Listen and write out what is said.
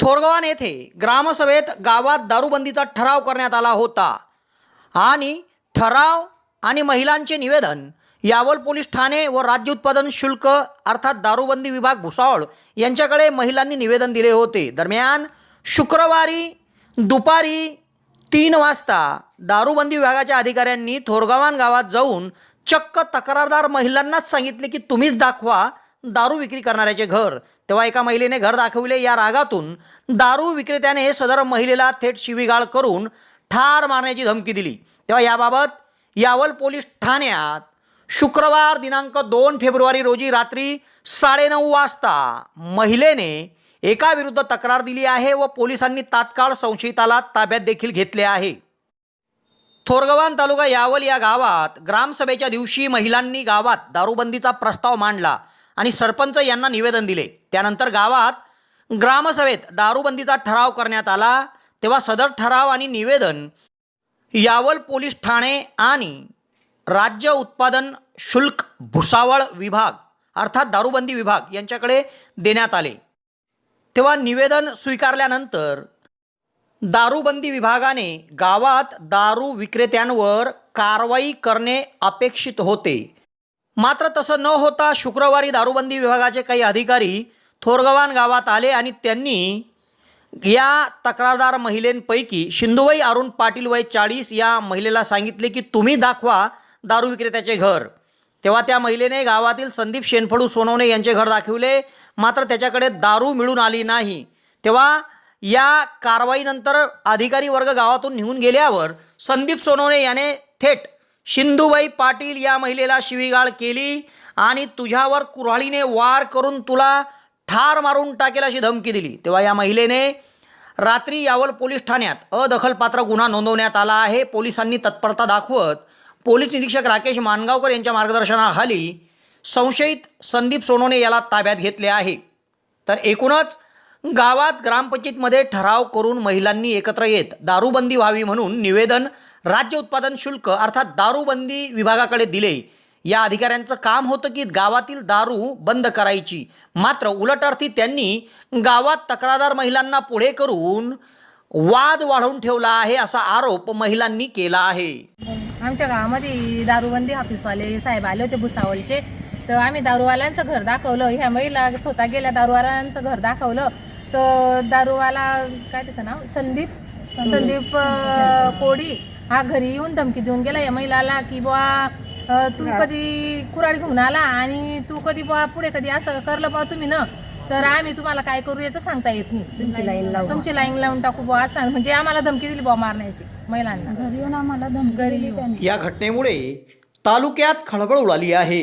थोरगवान येथे ग्रामसभेत गावात दारूबंदीचा ठराव करण्यात आला होता. आणि ठराव आणि महिलांचे निवेदन यावल पोलीस ठाणे व राज्य उत्पादन शुल्क अर्थात दारूबंदी विभाग भुसावळ यांच्याकडे महिलांनी निवेदन दिले होते. दरम्यान शुक्रवारी दुपारी तीन वाजता दारूबंदी विभागाच्या अधिकाऱ्यांनी थोरगावान गावात जाऊन चक्क तक्रारदार महिलांनाच सांगितले की तुम्हीच दाखवा दारू विक्री करणाऱ्याचे घर. तेव्हा एका महिलेने घर दाखविले या रागातून. दारू विक्रेत्याने सदर महिलेला थेट शिवीगाळ करून ठार मारण्याची धमकी दिली. तेव्हा याबाबत यावल पोलीस ठाण्यात शुक्रवार दिनांक दोन फेब्रुवारी रोजी रात्री साडेनऊ वाजता महिलेने एकाविरुद्ध तक्रार दिली आहे व पोलिसांनी तात्काळ संशयिताला ताब्यात देखील घेतले आहे. थोरगवान तालुका यावल या गावात ग्रामसभेच्या दिवशी महिलांनी गावात दारूबंदीचा प्रस्ताव मांडला. आणि सरपंच यांना निवेदन दिले. त्यानंतर गावात ग्रामसभेत दारूबंदीचा ठराव करण्यात आला. तेव्हा सदर ठराव आणि निवेदन यावल पोलीस ठाणे आणि राज्य उत्पादन शुल्क भुसावळ विभाग अर्थात दारूबंदी विभाग यांच्याकडे देण्यात आले. तेव्हा निवेदन स्वीकारल्यानंतर दारूबंदी विभागाने गावात दारू विक्रेत्यांवर कारवाई करणे अपेक्षित होते. मात्र तसं न होता शुक्रवारी दारूबंदी विभागाचे काही अधिकारी थोरगवान गावात आले आणि त्यांनी या तक्रारदार महिलेंपैकी शिंदुबाई अरुण पाटील वय चाळीस या महिलेला सांगितले की तुम्ही दाखवा दारू विक्रेत्याचे घर. तेव्हा त्या महिलेने गावातील संदीप शेनफडू सोनवणे यांचे घर दाखविले. मात्र त्याच्याकडे दारू मिळून आली नाही. तेव्हा या कारवाईनंतर अधिकारी वर्ग गावातून निघून गेल्यावर संदीप सोनवणे याने थेट शिंदूबाई पाटील या महिलेला शिवीगाळ केली आणि तुझ्यावर कुऱ्हाळीने वार करून तुला ठार मारून टाकेल अशी धमकी दिली. तेव्हा या महिलेने रात्री यावल पोलीस ठाण्यात अदखलपात्र गुन्हा नोंदवण्यात आला आहे. पोलिसांनी तत्परता दाखवत पोलीस निरीक्षक राकेश मानगावकर यांच्या मार्गदर्शनाखाली संशयित संदीप सोनोने याला ताब्यात घेतले आहे. तर एकूणच गावात ग्रामपंचायतीमध्ये ठराव करून महिलांनी एकत्र येत दारूबंदी व्हावी म्हणून निवेदन राज्य उत्पादन शुल्क अर्थात दारूबंदी विभागाकडे दिले. या अधिकाऱ्यांचं काम होतं की गावातील दारू बंद करायची. मात्र उलटअर्थी त्यांनी गावात तक्रारदार महिलांना पुढे करून वाद वाढवून ठेवला आहे असा आरोप महिलांनी केला आहे. आमच्या गावामध्ये दारूबंदी ऑफिसवाले साहेब आले होते भुसावळचे. तर आम्ही दारूवाल्यांचं घर दाखवलं. ह्या महिला स्वतः गेल्या दारूवाल्यांचं घर दाखवलं. तर दारूवाला काय त्याचं नाव? संदीप. संदीप. कोडी. हा घरी येऊन धमकी देऊन गेला या महिलाला की बुवा तू कधी कुराड घेऊन आला आणि तू कधी बुवा पुढे कधी असं करलं बुवा तुम्ही ना तर आम्ही तुम्हाला काय करू याचं सांगता येत नाही. तुमची लाईन लावून तुमची लाईन लावून टाकू बुवा असं सांग- म्हणजे आम्हाला धमकी दिली बुवा मारण्याची महिलांना. घरी येऊन आम्हाला धमकी दिली. या घटनेमुळे तालुक्यात खळबळ उडाली आहे.